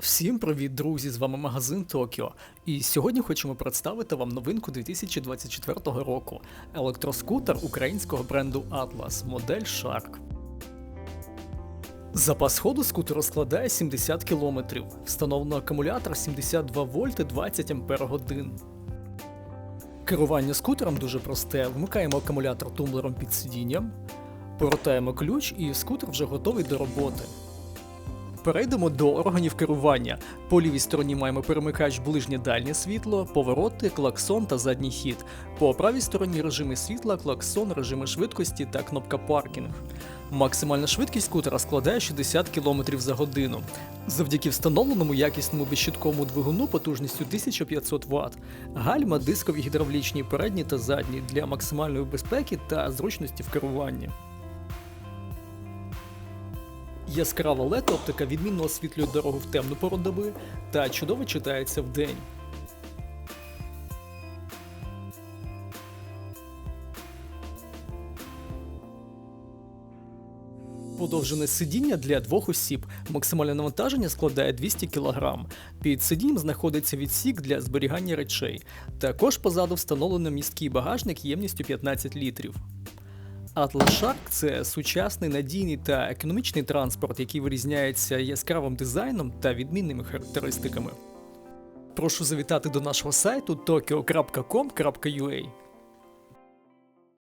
Всім привіт, друзі! З вами магазин Токіо. І сьогодні хочемо представити вам новинку 2024 року електроскутер українського бренду Atlas, модель Shark. Запас ходу скутеру складає 70 км, встановлено акумулятор 72 вольти 20 Ампер годин. Керування скутером дуже просте. Вмикаємо акумулятор тумблером під сидінням, повертаємо ключ і скутер вже готовий до роботи. Перейдемо до органів керування. По лівій стороні маємо перемикач ближнє дальнє світло, повороти, клаксон та задній хід. По правій стороні режими світла, клаксон, режими швидкості та кнопка паркінг. Максимальна швидкість скутера складає 60 км за годину. Завдяки встановленому якісному безщитковому двигуну потужністю 1500 Вт. Гальма, дискові гідравлічні передні та задні для максимальної безпеки та зручності в керуванні. Яскрава led оптика відмінно освітлює дорогу в темну пору доби та чудово читається вдень. Подовжене сидіння для двох осіб. Максимальне навантаження складає 200 кг. Під сидінням знаходиться відсік для зберігання речей. Також позаду встановлено місткий багажник ємністю 15 літрів. Shark – це сучасний, надійний та економічний транспорт, який вирізняється яскравим дизайном та відмінними характеристиками. Прошу завітати до нашого сайту tokyo.com.ua